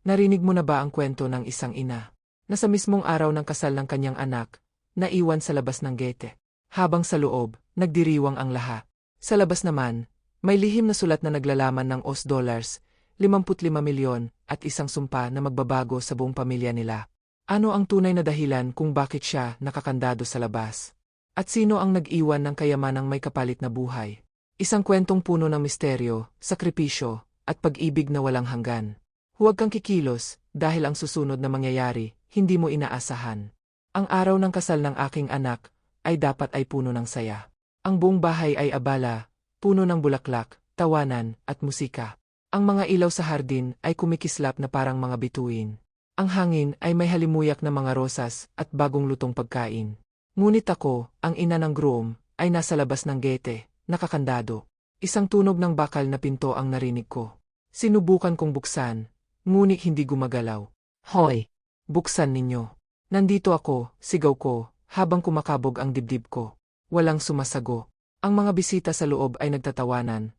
Narinig mo na ba ang kwento ng isang ina? Na sa mismong araw ng kasal ng kanyang anak, naiwan sa labas ng gete. Habang sa loob, nagdiriwang ang lahat. Sa labas naman, may lihim na sulat na naglalaman ng OS dollars, 55 milyon, at isang sumpa na magbabago sa buong pamilya nila. Ano ang tunay na dahilan kung bakit siya nakakandado sa labas? At sino ang nag-iwan ng kayamanang may kapalit na buhay? Isang kwentong puno ng misteryo, sakripisyo, at pag-ibig na walang hanggan. Huwag kang kikilos, dahil ang susunod na mangyayari, hindi mo inaasahan. Ang araw ng kasal ng aking anak, ay dapat ay puno ng saya. Ang buong bahay ay abala, puno ng bulaklak, tawanan, at musika. Ang mga ilaw sa hardin ay kumikislap na parang mga bituin. Ang hangin ay may halimuyak na mga rosas at bagong lutong pagkain. Ngunit ako, ang ina ng groom, ay nasa labas ng gete, nakakandado. Isang tunog ng bakal na pinto ang narinig ko. Sinubukan kong buksan, ngunit hindi gumagalaw. Hoy! Buksan ninyo. Nandito ako, sigaw ko, habang kumakabog ang dibdib ko. Walang sumasago. Ang mga bisita sa loob ay nagtatawanan.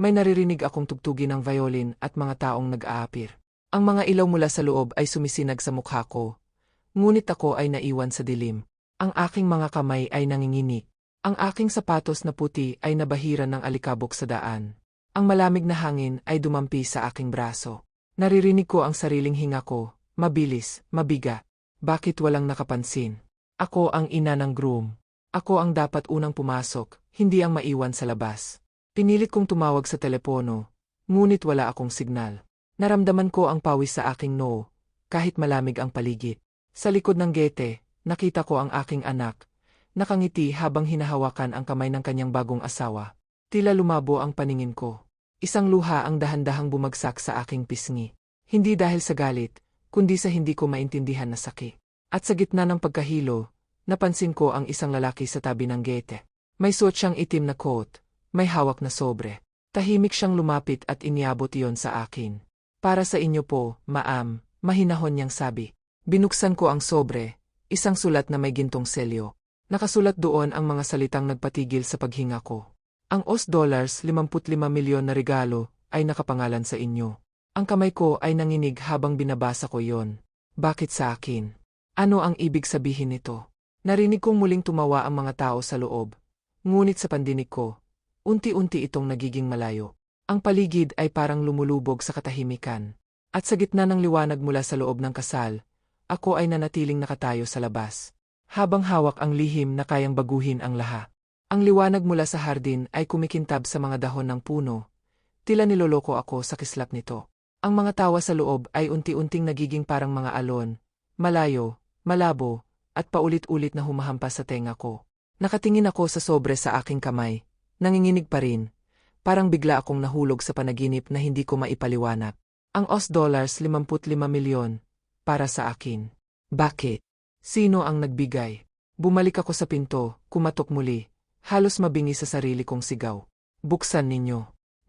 May naririnig akong tugtugin ng violin at mga taong nag-aapir. Ang mga ilaw mula sa loob ay sumisinag sa mukha ko. Ngunit ako ay naiwan sa dilim. Ang aking mga kamay ay nanginginig. Ang aking sapatos na puti ay nabahiran ng alikabok sa daan. Ang malamig na hangin ay dumampi sa aking braso. Naririnig ko ang sariling hinga ko, mabilis, mabiga. Bakit walang nakapansin? Ako ang ina ng groom. Ako ang dapat unang pumasok, hindi ang maiwan sa labas. Pinilit kong tumawag sa telepono, ngunit wala akong signal. Naramdaman ko ang pawis sa aking noo, kahit malamig ang paligid. Sa likod ng gete, nakita ko ang aking anak. Nakangiti habang hinahawakan ang kamay ng kanyang bagong asawa. Tila lumabo ang paningin ko. Isang luha ang dahan-dahang bumagsak sa aking pisngi. Hindi dahil sa galit, kundi sa hindi ko maintindihan na sakit. At sa gitna ng pagkahilo, napansin ko ang isang lalaki sa tabi ng gete. May suot siyang itim na coat, may hawak na sobre. Tahimik siyang lumapit at iniabot iyon sa akin. Para sa inyo po, maam, mahinahon niyang sabi. Binuksan ko ang sobre, isang sulat na may gintong selyo. Nakasulat doon ang mga salitang nagpatigil sa paghinga ko. Ang OS dollars 55 milyon na regalo ay nakapangalan sa inyo. Ang kamay ko ay nanginig habang binabasa ko yon. Bakit sa akin? Ano ang ibig sabihin nito? Narinig kong muling tumawa ang mga tao sa loob. Ngunit sa pandinig ko, unti-unti itong nagiging malayo. Ang paligid ay parang lumulubog sa katahimikan. At sa gitna ng liwanag mula sa loob ng kasal, ako ay nanatiling nakatayo sa labas. Habang hawak ang lihim na kayang baguhin ang laha. Ang liwanag mula sa hardin ay kumikintab sa mga dahon ng puno. Tila niloloko ako sa kislap nito. Ang mga tawa sa loob ay unti-unting nagiging parang mga alon, malayo, malabo, at paulit-ulit na humahampas sa tenga ko. Nakatingin ako sa sobre sa aking kamay, nanginginig pa rin, parang bigla akong nahulog sa panaginip na hindi ko maipaliwanag. Ang OS dollars 55 milyon, para sa akin. Bakit? Sino ang nagbigay? Bumalik ako sa pinto, kumatok muli, halos mabingi sa sarili kong sigaw. Buksan ninyo.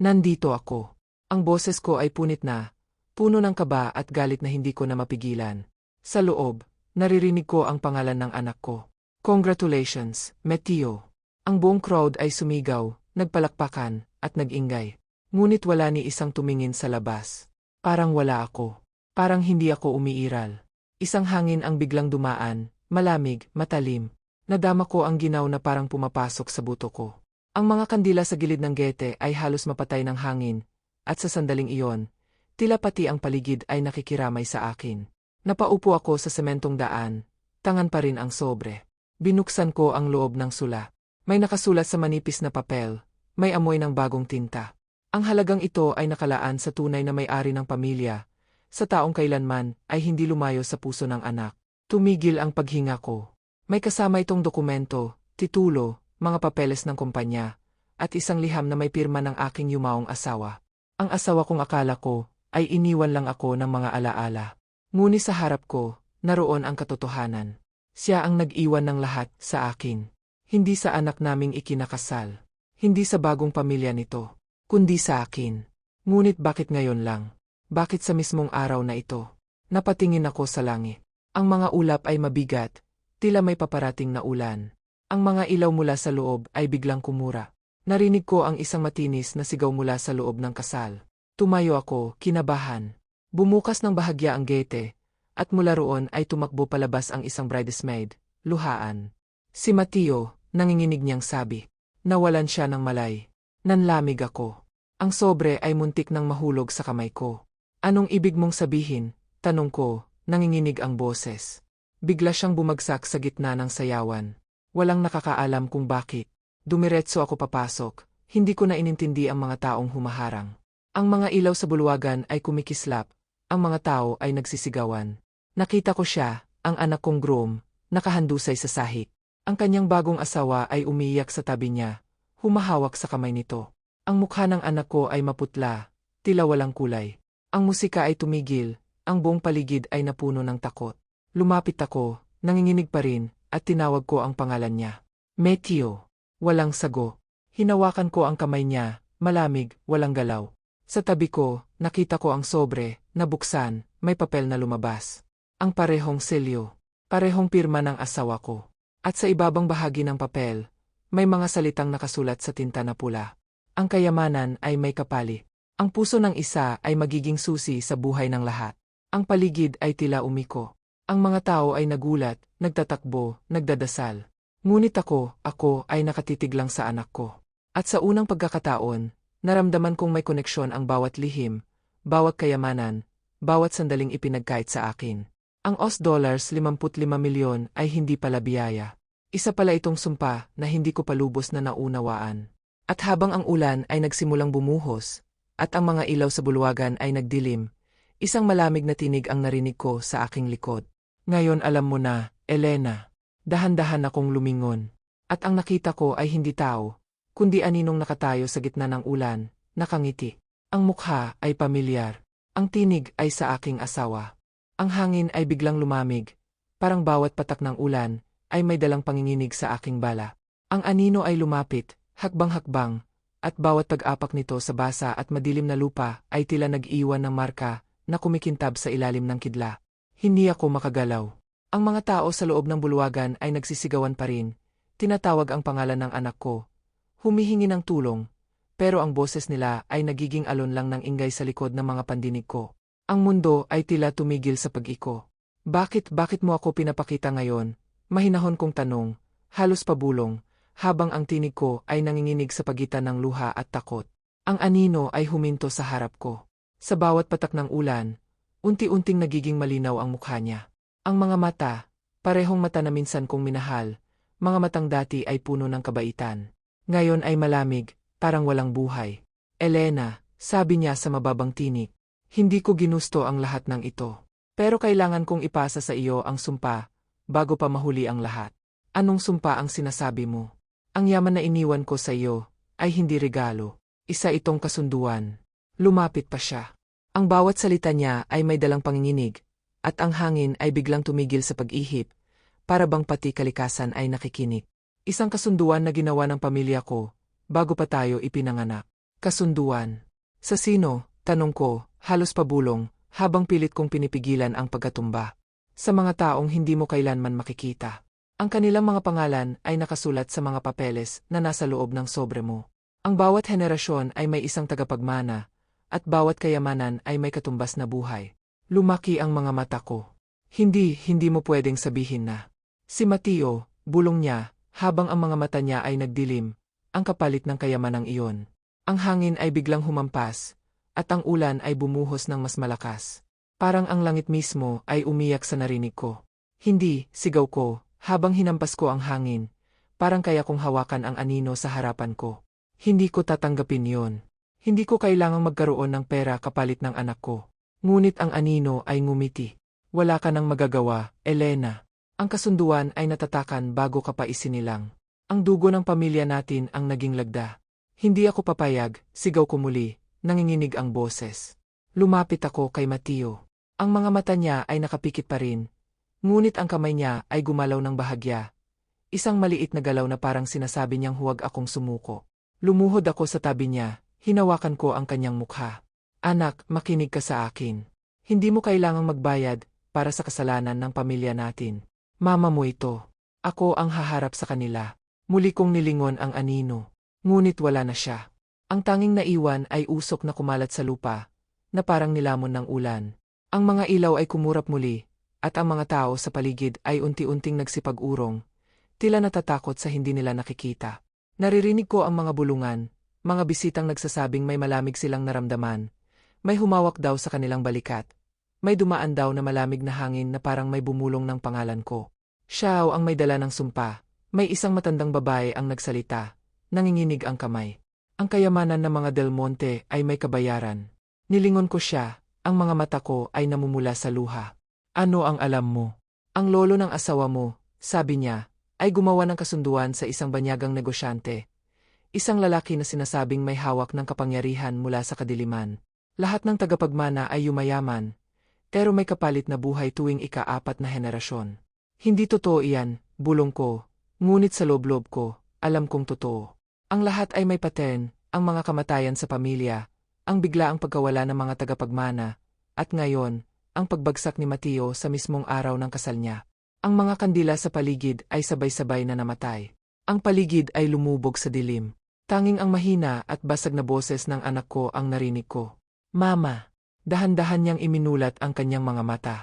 Nandito ako. Ang boses ko ay punit na, puno ng kaba at galit na hindi ko na mapigilan. Sa loob, naririnig ko ang pangalan ng anak ko. Congratulations, Metio. Ang buong crowd ay sumigaw, nagpalakpakan, at nag-ingay. Ngunit wala ni isang tumingin sa labas. Parang wala ako. Parang hindi ako umiiral. Isang hangin ang biglang dumaan, malamig, matalim. Nadama ko ang ginaw na parang pumapasok sa buto ko. Ang mga kandila sa gilid ng gete ay halos mapatay ng hangin, at sa sandaling iyon, tila pati ang paligid ay nakikiramay sa akin. Napaupo ako sa sementong daan, tangan pa rin ang sobre. Binuksan ko ang loob ng sula. May nakasulat sa manipis na papel, may amoy ng bagong tinta. Ang halagang ito ay nakalaan sa tunay na may-ari ng pamilya, sa taong kailanman ay hindi lumayo sa puso ng anak. Tumigil ang paghinga ko. May kasama itong dokumento, titulo, mga papeles ng kumpanya, at isang liham na may pirma ng aking yumaong asawa. Ang asawa kong akala ko, ay iniwan lang ako ng mga alaala. Ngunit sa harap ko, naroon ang katotohanan. Siya ang nag-iwan ng lahat sa akin. Hindi sa anak naming ikinakasal. Hindi sa bagong pamilya nito. Kundi sa akin. Ngunit bakit ngayon lang? Bakit sa mismong araw na ito? Napatingin ako sa langit. Ang mga ulap ay mabigat. Tila may paparating na ulan. Ang mga ilaw mula sa loob ay biglang kumura. Narinig ko ang isang matinis na sigaw mula sa loob ng kasal. Tumayo ako, kinabahan. Bumukas ng bahagya ang gate, at mula roon ay tumakbo palabas ang isang bridesmaid, luhaan. Si Mateo, nanginginig niyang sabi. Nawalan siya ng malay. Nanlamig ako. Ang sobre ay muntik nang mahulog sa kamay ko. Anong ibig mong sabihin? Tanong ko, nanginginig ang boses. Bigla siyang bumagsak sa gitna ng sayawan. Walang nakakaalam kung bakit. Dumiretso ako papasok. Hindi ko na inintindi ang mga taong humaharang. Ang mga ilaw sa bulwagan ay kumikislap. Ang mga tao ay nagsisigawan. Nakita ko siya, ang anak kong groom, nakahandusay sa sahig. Ang kanyang bagong asawa ay umiyak sa tabi niya, humahawak sa kamay nito. Ang mukha ng anak ko ay maputla, tila walang kulay. Ang musika ay tumigil, ang buong paligid ay napuno ng takot. Lumapit ako, nanginginig pa rin, at tinawag ko ang pangalan niya. Meteo. Walang sago. Hinawakan ko ang kamay niya, malamig, walang galaw. Sa tabi ko, nakita ko ang sobre, nabuksan, may papel na lumabas. Ang parehong selyo. Parehong pirma ng asawa ko. At sa ibabang bahagi ng papel, may mga salitang nakasulat sa tinta na pula. Ang kayamanan ay may kapali. Ang puso ng isa ay magiging susi sa buhay ng lahat. Ang paligid ay tila umiko. Ang mga tao ay nagulat, nagtatakbo, nagdadasal. Ngunit ako, ako ay nakatitig lang sa anak ko. At sa unang pagkakataon, naramdaman kong may koneksyon ang bawat lihim, bawat kayamanan, bawat sandaling ipinagkait sa akin. Ang OS dollars 55 milyon ay hindi pala biyaya. Isa pala itong sumpa na hindi ko palubos na naunawaan. At habang ang ulan ay nagsimulang bumuhos, at ang mga ilaw sa bulwagan ay nagdilim, isang malamig na tinig ang narinig ko sa aking likod. Ngayon alam mo na, Elena. Dahan-dahan akong lumingon. At ang nakita ko ay hindi tao, kundi aninong nakatayo sa gitna ng ulan, nakangiti. Ang mukha ay pamilyar. Ang tinig ay sa aking asawa. Ang hangin ay biglang lumamig, parang bawat patak ng ulan ay may dalang panginginig sa aking bala. Ang anino ay lumapit, hakbang-hakbang, at bawat pag-apak nito sa basa at madilim na lupa ay tila nag-iwan ng marka na kumikintab sa ilalim ng kidla. Hindi ako makagalaw. Ang mga tao sa loob ng bulwagan ay nagsisigawan pa rin, tinatawag ang pangalan ng anak ko, humihingi ng tulong, pero ang boses nila ay nagiging alon lang ng ingay sa likod ng mga pandinig ko. Ang mundo ay tila tumigil sa pag-iko. Bakit, bakit mo ako pinapakita ngayon? Mahinahon kong tanong, halos pabulong, habang ang tinig ko ay nanginginig sa pagitan ng luha at takot. Ang anino ay huminto sa harap ko. Sa bawat patak ng ulan, unti-unting nagiging malinaw ang mukha niya. Ang mga mata, parehong mata na minsan kong minahal, mga matang dati ay puno ng kabaitan. Ngayon ay malamig, parang walang buhay. Elena, sabi niya sa mababang tinig. Hindi ko ginusto ang lahat ng ito. Pero kailangan kong ipasa sa iyo ang sumpa, bago pa mahuli ang lahat. Anong sumpa ang sinasabi mo? Ang yaman na iniwan ko sa iyo, ay hindi regalo. Isa itong kasunduan. Lumapit pa siya. Ang bawat salita niya ay may dalang panginginig, at ang hangin ay biglang tumigil sa pag-ihip, para bang pati kalikasan ay nakikinig. Isang kasunduan na ginawa ng pamilya ko, bago pa tayo ipinanganak. Kasunduan. Sa sino, tanong ko, halos pabulong, habang pilit kong pinipigilan ang pagkatumba. Sa mga taong hindi mo kailanman makikita. Ang kanilang mga pangalan ay nakasulat sa mga papeles na nasa loob ng sobre mo. Ang bawat henerasyon ay may isang tagapagmana, at bawat kayamanan ay may katumbas na buhay. Lumaki ang mga mata ko. Hindi, hindi mo pwedeng sabihin na. Si Mateo, bulong niya, habang ang mga mata niya ay nagdilim, ang kapalit ng kayamanang iyon. Ang hangin ay biglang humampas, at ang ulan ay bumuhos ng mas malakas. Parang ang langit mismo ay umiyak sa narinig ko. Hindi, sigaw ko, habang hinampas ko ang hangin. Parang kaya kong hawakan ang anino sa harapan ko. Hindi ko tatanggapin yon. Hindi ko kailangang magkaroon ng pera kapalit ng anak ko. Ngunit ang anino ay ngumiti. Wala ka nang magagawa, Elena. Ang kasunduan ay natatakan bago ka pa isinilang. Ang dugo ng pamilya natin ang naging lagda. Hindi ako papayag, sigaw ko muli, nanginginig ang boses. Lumapit ako kay Mateo. Ang mga mata niya ay nakapikit pa rin, ngunit ang kamay niya ay gumalaw ng bahagya. Isang maliit na galaw na parang sinasabi niyang huwag akong sumuko. Lumuhod ako sa tabi niya, hinawakan ko ang kanyang mukha. Anak, makinig ka sa akin. Hindi mo kailangang magbayad para sa kasalanan ng pamilya natin. Mama mo ito. Ako ang haharap sa kanila. Muli kong nilingon ang anino. Ngunit wala na siya. Ang tanging naiwan ay usok na kumalat sa lupa, na parang nilamon ng ulan. Ang mga ilaw ay kumurap muli, at ang mga tao sa paligid ay unti-unting nagsipag-urong, tila natatakot sa hindi nila nakikita. Naririnig ko ang mga bulungan, mga bisitang nagsasabing may malamig silang naramdaman, may humawak daw sa kanilang balikat, may dumaan daw na malamig na hangin na parang may bumulong ng pangalan ko. Siya ang may dala ng sumpa, may isang matandang babae ang nagsalita, nanginginig ang kamay. Ang kayamanan ng mga Del Monte ay may kabayaran. Nilingon ko siya, ang mga mata ko ay namumula sa luha. Ano ang alam mo? Ang lolo ng asawa mo, sabi niya, ay gumawa ng kasunduan sa isang banyagang negosyante. Isang lalaki na sinasabing may hawak ng kapangyarihan mula sa kadiliman. Lahat ng tagapagmana ay yumayaman, pero may kapalit na buhay tuwing ika-apat na henerasyon. Hindi totoo iyan, bulong ko, ngunit sa loob-loob ko, alam kong totoo. Ang lahat ay may pattern, ang mga kamatayan sa pamilya, ang biglaang pagkawala ng mga tagapagmana, at ngayon, ang pagbagsak ni Mateo sa mismong araw ng kasal niya. Ang mga kandila sa paligid ay sabay-sabay na namatay. Ang paligid ay lumubog sa dilim. Tanging ang mahina at basag na boses ng anak ko ang narinig ko. Mama! Dahan-dahan niyang iminulat ang kanyang mga mata.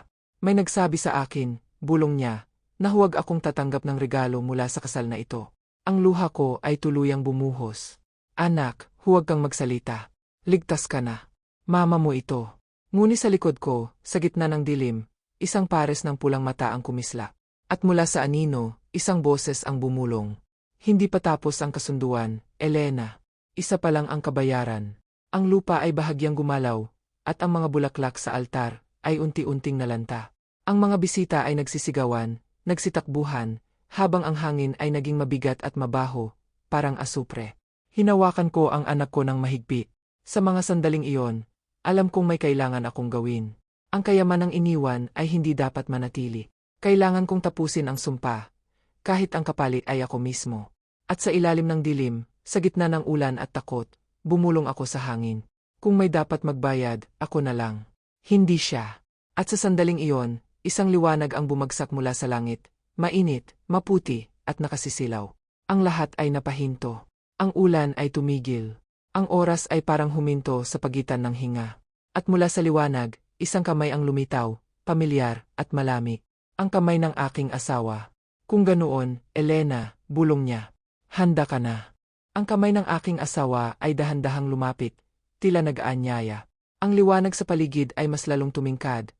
May nagsabi sa akin, bulong niya, na huwag akong tatanggap ng regalo mula sa kasal na ito. Ang luha ko ay tuluyang bumuhos. Anak, huwag kang magsalita. Ligtas ka na. Mama mo ito. Ngunit sa likod ko, sa gitna ng dilim, isang pares ng pulang mata ang kumisla. At mula sa anino, isang boses ang bumulong. Hindi pa tapos ang kasunduan, Elena. Isa pa lang ang kabayaran. Ang lupa ay bahagyang gumalaw, at ang mga bulaklak sa altar ay unti-unting nalanta. Ang mga bisita ay nagsisigawan, nagsitakbuhan, habang ang hangin ay naging mabigat at mabaho, parang asupre. Hinawakan ko ang anak ko ng mahigpit. Sa mga sandaling iyon, alam kong may kailangan akong gawin. Ang kayamanang iniwan ay hindi dapat manatili. Kailangan kong tapusin ang sumpa, kahit ang kapalit ay ako mismo. At sa ilalim ng dilim, sa gitna ng ulan at takot, bumulong ako sa hangin. Kung may dapat magbayad, ako na lang. Hindi siya. At sa sandaling iyon, isang liwanag ang bumagsak mula sa langit, mainit, maputi, at nakasisilaw. Ang lahat ay napahinto. Ang ulan ay tumigil. Ang oras ay parang huminto sa pagitan ng hinga. At mula sa liwanag, isang kamay ang lumitaw, pamilyar, at malamig. Ang kamay ng aking asawa. Kung ganoon, Elena, bulong niya. Handa ka na. Ang kamay ng aking asawa ay dahan-dahang lumapit, tila nag-aanyaya. Ang liwanag sa paligid ay mas lalong tumingkad,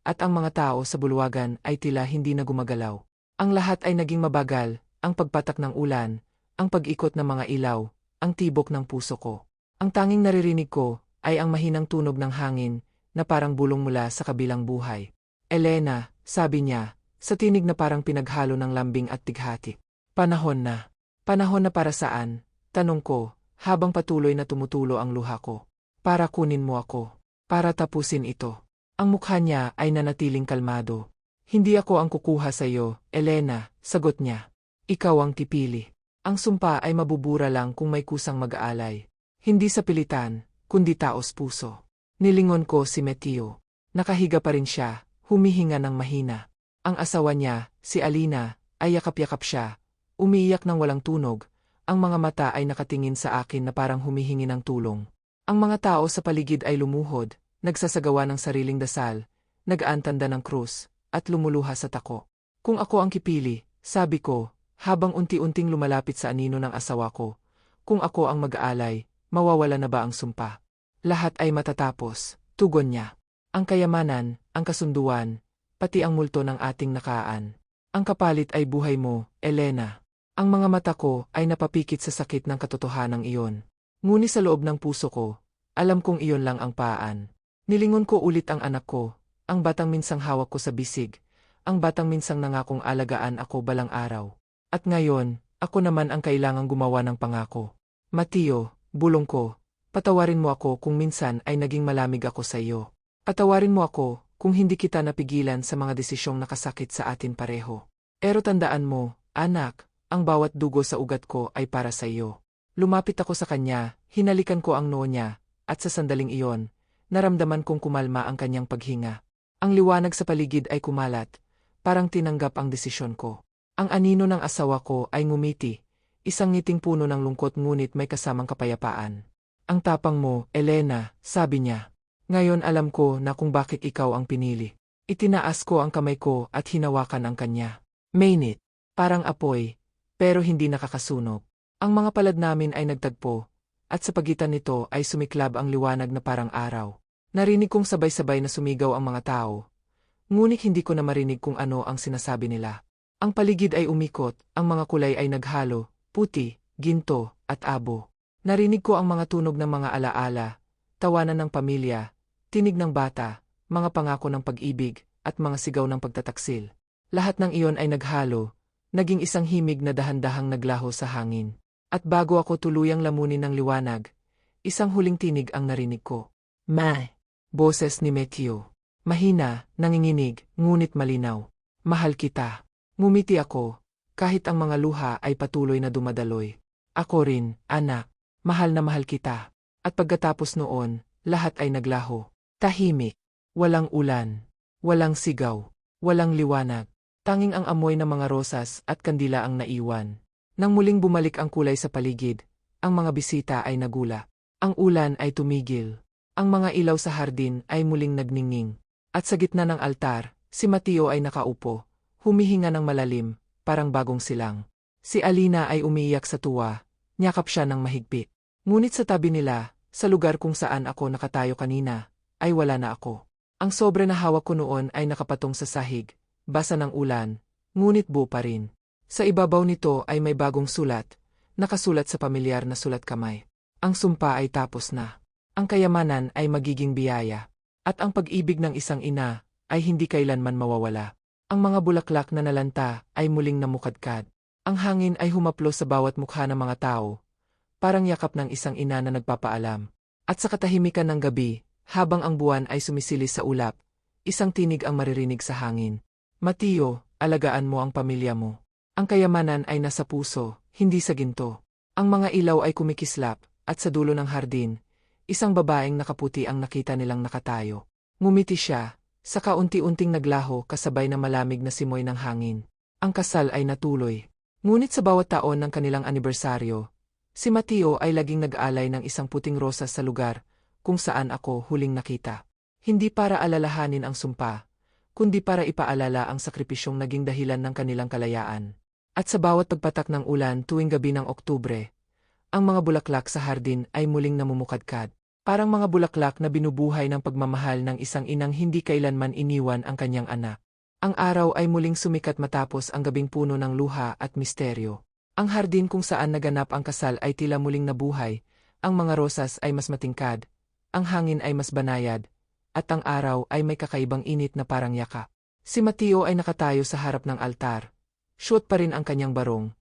at ang mga tao sa bulwagan ay tila hindi na gumagalaw. Ang lahat ay naging mabagal, ang pagpatak ng ulan, ang pag-ikot ng mga ilaw, ang tibok ng puso ko. Ang tanging naririnig ko ay ang mahinang tunog ng hangin na parang bulong mula sa kabilang buhay. Elena, sabi niya, sa tinig na parang pinaghalo ng lambing at tighati. Panahon na. Panahon na para saan? Tanong ko, habang patuloy na tumutulo ang luha ko. Para kunin mo ako. Para tapusin ito. Ang mukha niya ay nanatiling kalmado. Hindi ako ang kukuha sa iyo, Elena, sagot niya. Ikaw ang tipili. Ang sumpa ay mabubura lang kung may kusang mag-aalay. Hindi sa pilitan, kundi taos puso. Nilingon ko si Metio. Nakahiga pa rin siya, humihinga ng mahina. Ang asawa niya, si Alina, ay yakap-yakap siya. Umiiyak ng walang tunog, ang mga mata ay nakatingin sa akin na parang humihingi ng tulong. Ang mga tao sa paligid ay lumuhod, nagsasagawa ng sariling dasal, nag-aantanda ng krus, at lumuluha sa tako. Kung ako ang kipili, sabi ko, habang unti-unting lumalapit sa anino ng asawa ko, kung ako ang mag-aalay, mawawala na ba ang sumpa? Lahat ay matatapos, tugon niya. Ang kayamanan, ang kasunduan, pati ang multo ng ating nakaan. Ang kapalit ay buhay mo, Elena. Ang mga mata ko ay napapikit sa sakit ng katotohanan iyon. Ngunit sa loob ng puso ko, alam kong iyon lang ang paan. Nilingon ko ulit ang anak ko, ang batang minsang hawak ko sa bisig, ang batang minsang nangakong alagaan ako balang araw. At ngayon, ako naman ang kailangang gumawa ng pangako. Matio, bulong ko, patawarin mo ako kung minsan ay naging malamig ako sa iyo. Patawarin mo ako kung hindi kita napigilan sa mga desisyong nakasakit sa atin pareho. Pero tandaan mo, anak, ang bawat dugo sa ugat ko ay para sa iyo. Lumapit ako sa kanya, hinalikan ko ang noo niya, at sa sandaling iyon, naramdaman kong kumalma ang kanyang paghinga. Ang liwanag sa paligid ay kumalat, parang tinanggap ang desisyon ko. Ang anino ng asawa ko ay ngumiti, isang ngiting puno ng lungkot ngunit may kasamang kapayapaan. Ang tapang mo, Elena, sabi niya. Ngayon alam ko na kung bakit ikaw ang pinili. Itinaas ko ang kamay ko at hinawakan ang kanya. Mainit. Parang apoy. Pero hindi nakakasunog. Ang mga palad namin ay nagtagpo. At sa pagitan nito ay sumiklab ang liwanag na parang araw. Narinig kong sabay-sabay na sumigaw ang mga tao. Ngunit hindi ko na marinig kung ano ang sinasabi nila. Ang paligid ay umikot, ang mga kulay ay naghalo, puti, ginto, at abo. Narinig ko ang mga tunog ng mga alaala, tawanan ng pamilya, tinig ng bata, mga pangako ng pag-ibig, at mga sigaw ng pagtataksil. Lahat ng iyon ay naghalo, naging isang himig na dahan-dahang naglaho sa hangin. At bago ako tuluyang lamunin ng liwanag, isang huling tinig ang narinig ko. May! Boses ni Meteo. Mahina, nanginginig, ngunit malinaw. Mahal kita. Ngumiti ako, kahit ang mga luha ay patuloy na dumadaloy. Ako rin, anak. Mahal na mahal kita. At pagkatapos noon, lahat ay naglaho. Tahimik. Walang ulan. Walang sigaw. Walang liwanag. Tanging ang amoy ng mga rosas at kandila ang naiwan. Nang muling bumalik ang kulay sa paligid, ang mga bisita ay nagula. Ang ulan ay tumigil. Ang mga ilaw sa hardin ay muling nagningning. At sa gitna ng altar, si Mateo ay nakaupo, humihinga ng malalim, parang bagong silang. Si Alina ay umiiyak sa tuwa, niyakap siya ng mahigpit. Ngunit sa tabi nila, sa lugar kung saan ako nakatayo kanina, ay wala na ako. Ang sobre na hawak ko noon ay nakapatong sa sahig, basa ng ulan, ngunit buo pa rin. Sa ibabaw nito ay may bagong sulat, nakasulat sa pamilyar na sulat kamay. Ang sumpa ay tapos na. Ang kayamanan ay magiging biyaya. At ang pag-ibig ng isang ina ay hindi kailanman mawawala. Ang mga bulaklak na nalanta ay muling namukadkad. Ang hangin ay humaplo sa bawat mukha ng mga tao. Parang yakap ng isang ina na nagpapaalam. At sa katahimikan ng gabi, habang ang buwan ay sumisilis sa ulap, isang tinig ang maririnig sa hangin. Matiyo, alagaan mo ang pamilya mo. Ang kayamanan ay nasa puso, hindi sa ginto. Ang mga ilaw ay kumikislap, at sa dulo ng hardin, Isang babaeng nakaputi ang nakita nilang nakatayo. Ngumiti siya, sa kaunti-unting naglaho kasabay na malamig na simoy ng hangin. Ang kasal ay natuloy. Ngunit sa bawat taon ng kanilang anibersaryo, si Mateo ay laging nag-alay ng isang puting rosas sa lugar kung saan ako huling nakita. Hindi para alalahanin ang sumpa, kundi para ipaalala ang sakripisyong naging dahilan ng kanilang kalayaan. At sa bawat pagpatak ng ulan tuwing gabi ng Oktubre, ang mga bulaklak sa hardin ay muling namumukadkad. Parang mga bulaklak na binubuhay ng pagmamahal ng isang inang hindi kailanman iniwan ang kanyang anak. Ang araw ay muling sumikat matapos ang gabing puno ng luha at misteryo. Ang hardin kung saan naganap ang kasal ay tila muling nabuhay, ang mga rosas ay mas matingkad, ang hangin ay mas banayad, at ang araw ay may kakaibang init na parang yaka. Si Mateo ay nakatayo sa harap ng altar. Shoot pa rin ang kanyang barong,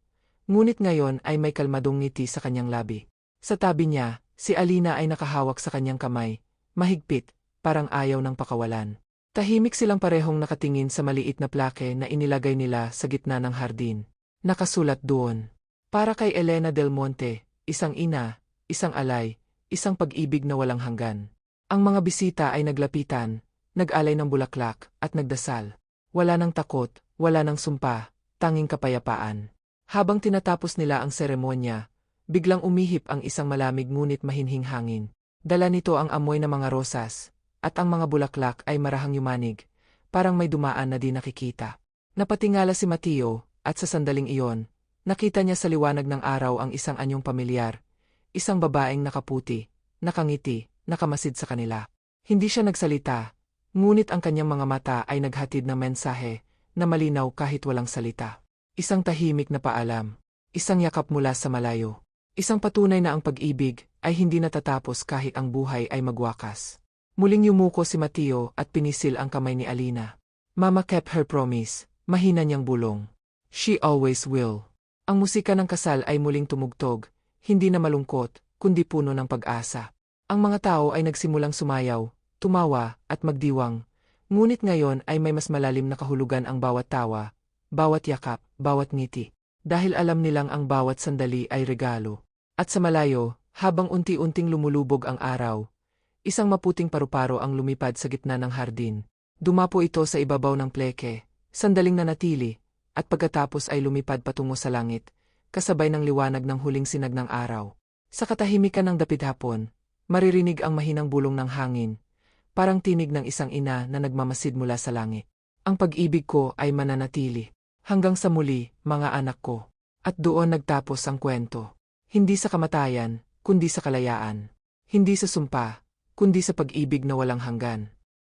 Ngunit ngayon ay may kalmadong ngiti sa kanyang labi. Sa tabi niya, si Alina ay nakahawak sa kanyang kamay, mahigpit, parang ayaw ng pakawalan. Tahimik silang parehong nakatingin sa maliit na plake na inilagay nila sa gitna ng hardin. Nakasulat doon. Para kay Elena Del Monte, isang ina, isang alay, isang pag-ibig na walang hanggan. Ang mga bisita ay naglapitan, nag-alay ng bulaklak, at nagdasal. Wala ng takot, wala ng sumpa, tanging kapayapaan. Habang tinatapos nila ang seremonya, biglang umihip ang isang malamig ngunit mahinhing hangin. Dala nito ang amoy ng mga rosas, at ang mga bulaklak ay marahang yumanig, parang may dumaan na di nakikita. Napatingala si Mateo, at sa sandaling iyon, nakita niya sa liwanag ng araw ang isang anyong pamilyar, isang babaeng nakaputi, nakangiti, nakamasid sa kanila. Hindi siya nagsalita, ngunit ang kanyang mga mata ay naghatid ng mensahe na malinaw kahit walang salita. Isang tahimik na paalam. Isang yakap mula sa malayo. Isang patunay na ang pag-ibig ay hindi natatapos kahit ang buhay ay magwakas. Muling yumuko si Mateo at pinisil ang kamay ni Alina. Mama kept her promise, mahina niyang bulong. She always will. Ang musika ng kasal ay muling tumugtog, hindi na malungkot, kundi puno ng pag-asa. Ang mga tao ay nagsimulang sumayaw, tumawa, at magdiwang. Ngunit ngayon ay may mas malalim na kahulugan ang bawat tawa, bawat yakap, bawat ngiti. Dahil alam nilang ang bawat sandali ay regalo. At sa malayo, habang unti-unting lumulubog ang araw, isang maputing paru-paro ang lumipad sa gitna ng hardin. Dumapo ito sa ibabaw ng pleke, sandaling nanatili, at pagkatapos ay lumipad patungo sa langit, kasabay ng liwanag ng huling sinag ng araw. Sa katahimikan ng dapit hapon, maririnig ang mahinang bulong ng hangin, parang tinig ng isang ina na nagmamasid mula sa langit. Ang pag-ibig ko ay mananatili. Hanggang sa muli, mga anak ko. At doon nagtapos ang kwento. Hindi sa kamatayan, kundi sa kalayaan. Hindi sa sumpa, kundi sa pag-ibig na walang hanggan.